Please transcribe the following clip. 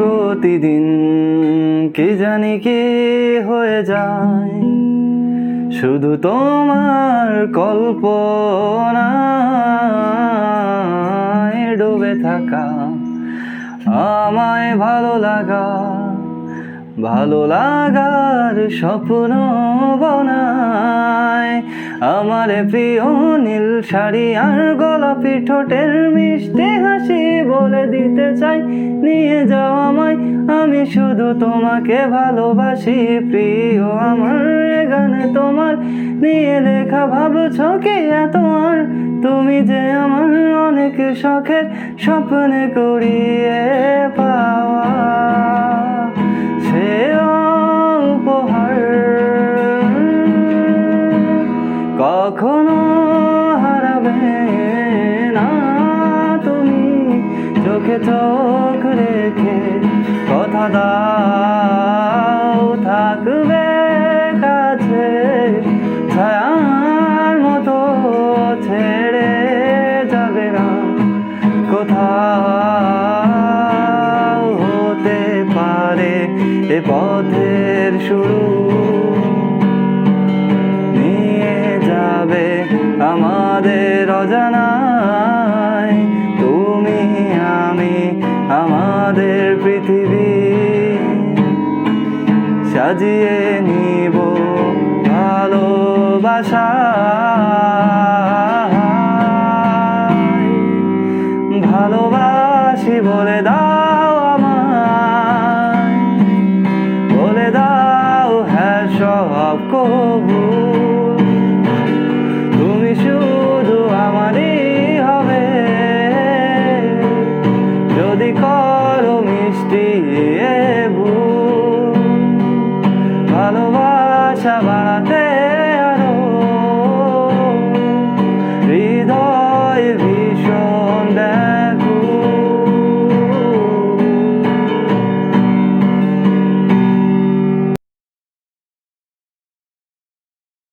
প্রতিদিন কি জানি কি হয়ে যায়। শুধু তোমার কল্পনায় ডুবে থাকা আমায় ভালো লাগা ভালো লাগার স্বপ্ন বনায়। আমার প্রিয় নীল শাড়ি আর গোলাপি ঠোঁটের মিষ্টি হাসি বলে দিতে চাই। নিয়ে যাও আমায়, আমি শুধু তোমাকে ভালোবাসি। প্রিয় আমার গানে তোমার, নিয়ে লেখা ভাবছ কি এত আর? তুমি যে আমার অনেক শখের স্বপ্নে করিয়ে পাওয়া। কখনো হারাবে না তুমি। চোখে চোখ রেখে কথা দাও, থাকবে কাছে। ছায়ার মতো ছেড়ে যাবে না। কোথাও হতে পারে এ পথের আমাদের পৃথিবী। সাজিয়ে নিব ভালোবাসা ভালোবাসি বলে দাও আমায়। বলে দাও হ্যাঁ সব কবু করো মিষ্টি ভালোবাসা